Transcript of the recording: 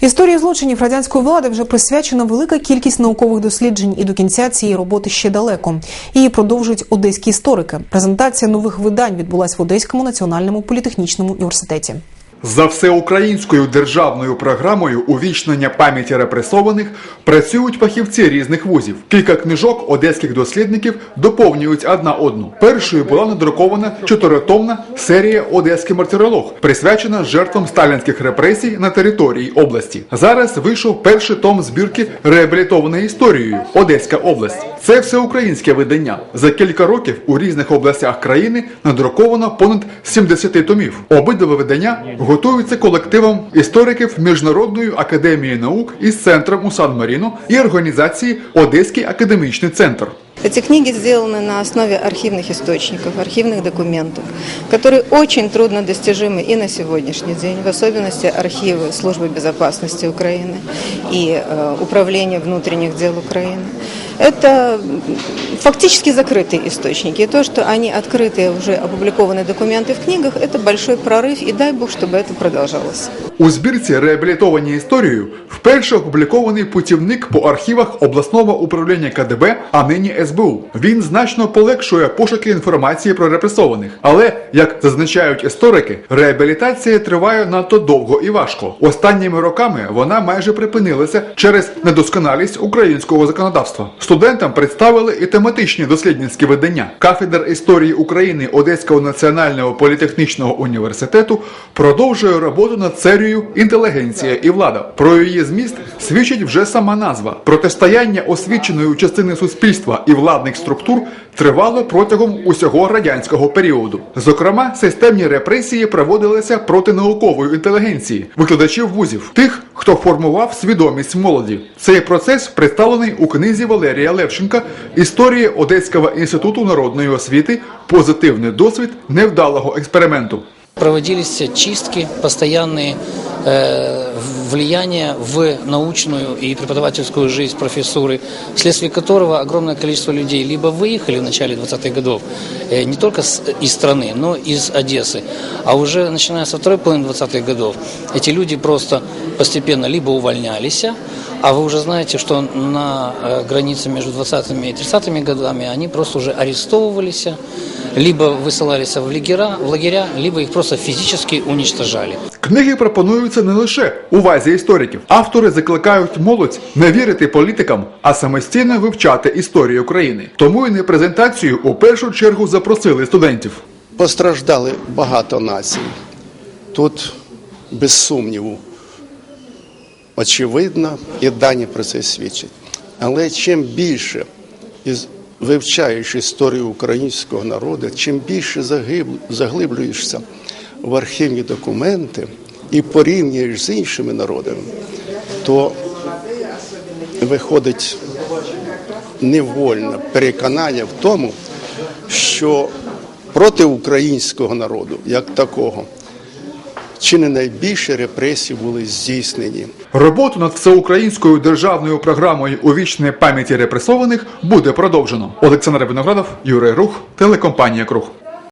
Історії злочинів радянської влади вже присвячена велика кількість наукових досліджень, і до кінця цієї роботи ще далеко. Її продовжують одеські історики. Презентація нових видань відбулась в Одеському національному політехнічному університеті. За всеукраїнською державною програмою увічнення пам'яті репресованих працюють фахівці різних вузів. Кілька книжок одеських дослідників доповнюють одна одну. Першою була надрукована чотиритомна серія Одеський мартиролог, присвячена жертвам сталінських репресій на території області. Зараз вийшов перший том збірки реабілітованої історією Одеська область. Це всеукраїнське видання. За кілька років у різних областях країни надруковано понад 70 томів. Обидва видання готуються колективом істориків Міжнародної академії наук із центром у Сан-Маріно і організації Одеський академічний центр. Эти книги сделаны на основе архивных источников, архивных документов, которые очень трудно достижимы и на сегодняшний день, в особенности архивы Службы безопасности Украины и э, Управления внутренних дел Украины. Это м, фактически закрытые источники. И то, что они открытые, уже опубликованные документы в книгах, это большой прорыв, и дай Бог, чтобы это продолжалось. У збірці реабілітовані історією вперше опублікований путівник по архівах обласного управління КДБ, а нині СБУ. Він значно полегшує пошуки інформації про репресованих. Але, як зазначають історики, реабілітація триває надто довго і важко. Останніми роками вона майже припинилася через недосконалість українського законодавства. Студентам представили і тематичні дослідницькі видання. Кафедра історії України Одеського національного політехнічного університету продовжує роботу над серією Інтелігенція і влада. Про її зміст свідчить вже сама назва. Протистояння освіченої частини суспільства і владних структур тривало протягом усього радянського періоду. Зокрема, системні репресії проводилися проти наукової інтелігенції, викладачів вузів, тих, хто формував свідомість молоді. Цей процес представлений у книзі Валерія Левченка Історія Одеського інституту народної освіти. Позитивний досвід невдалого експерименту. Проводились чистки, постоянные э, влияния в научную и преподавательскую жизнь профессуры, вследствие которого огромное количество людей либо выехали в начале 20-х годов, э, не только с- из страны, но и из Одессы, а уже начиная со второй половины 20-х годов, эти люди просто постепенно либо увольнялись, а вы уже знаете, что на э, границе между 20-ми и 30-ми годами они просто уже арестовывались, либо высылались в лагеря, в лагеря, либо их просто физически уничтожали. Книги пропонуються не лише увазі істориків. Автори закликають молодь не вірити політикам, а самостійно вивчати історію країни. Тому і на презентацію у першу чергу запросили студентів. Постраждали багато націй. Тут, без сумніву, очевидно, і дані про це свідчать. Але чим більше, із- вивчаєш історію українського народу, чим більше заглиблюєшся в архівні документи і порівнюєш з іншими народами, то виходить невольне переконання в тому, що проти українського народу, як такого, чи не найбільше репресії були здійснені. Роботу над всеукраїнською державною програмою увічнення пам'яті репресованих буде продовжено. Олександр Виноградов, Юрій Рух, телекомпанія Круг.